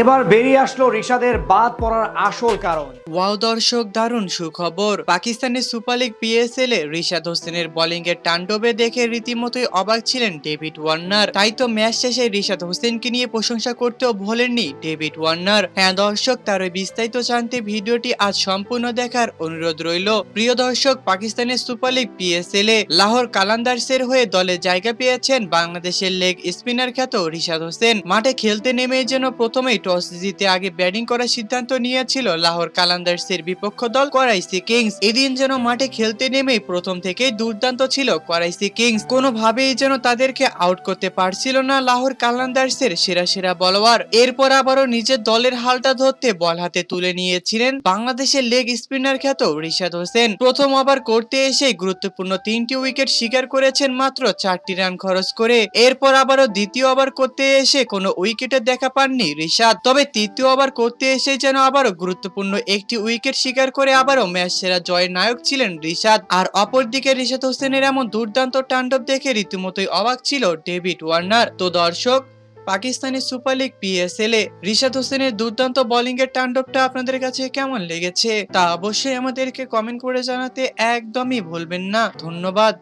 এবার বেরিয়ে আসলো রিশাদের বাদ পড়ার আসল কারণ। ওয়াও দর্শক, দারুণ সুখবর। পাকিস্তানের সুপার লিগ পিএসএল এ রিশাদ হোসেনের বোলিং এর তাণ্ডবে দেখে রীতিমতোই অবাক ছিলেন ডেভিড ওয়ার্নার। তাই তো ম্যাচ শেষে রিশাদ হোসেনকে নিয়ে প্রশংসা করতেও ভোলেননি ডেভিড ওয়ার্নার। হ্যাঁ দর্শক, তার বিস্তারিত জানতে ভিডিওটি আজ সম্পূর্ণ দেখার অনুরোধ রইল। প্রিয় দর্শক, পাকিস্তানের সুপার লিগ পিএসএল এ লাহোর কালান্দার্সের হয়ে দলে জায়গা পেয়েছেন বাংলাদেশের লেগ স্পিনার খ্যাত রিশাদ হোসেন। মাঠে খেলতে নেমে যেন প্রথমেই টস জিতে আগে ব্যাটিং করার সিদ্ধান্ত নিয়েছিল লাহোর কালান্দার্সের বিপক্ষ দল করাইসি কিংস। এদিন যেন মাঠে খেলতে নেমেই প্রথম থেকেই দুর্দান্ত ছিল করাইসি কিংস। কোনোভাবেই যেন তাদেরকে আউট করতে পারছিল না লাহোর কালান্দার্সের সেরা সেরা বলোয়ার। এরপর আবারও নিজের দলের হালটা ধরতে বল হাতে তুলে নিয়েছিলেন বাংলাদেশের লেগ স্পিনার খ্যাত রিশাদ হোসেন। প্রথম ওভার করতে এসে গুরুত্বপূর্ণ তিনটি উইকেট শিকার করেছেন মাত্র চারটি রান খরচ করে। এরপর আবারও দ্বিতীয় ওভার করতে এসে কোনো উইকেটের দেখা পাননি রিশাদ। তবে তৃতীয় ওভার করতে এসে যেন আবারও গুরুত্বপূর্ণ একটি উইকেট শিকার করে আবারও ম্যাচ সেরা জয়ের নায়ক ছিলেন রিশাদ। আর অপরদিকে রিশাদ হোসেনের এমন দুর্দান্ত তাণ্ডব দেখে রীতিমতোই অবাক ছিল ডেভিড ওয়ার্নার। তো দর্শক, পাকিস্তানের সুপার লিগ পিএসএল এ রিশাদ হোসেনের দুর্দান্ত বোলিং এর তাণ্ডবটা আপনাদের কাছে কেমন লেগেছে তা অবশ্যই আমাদেরকে কমেন্ট করে জানাতে একদমই ভুলবেন না। ধন্যবাদ।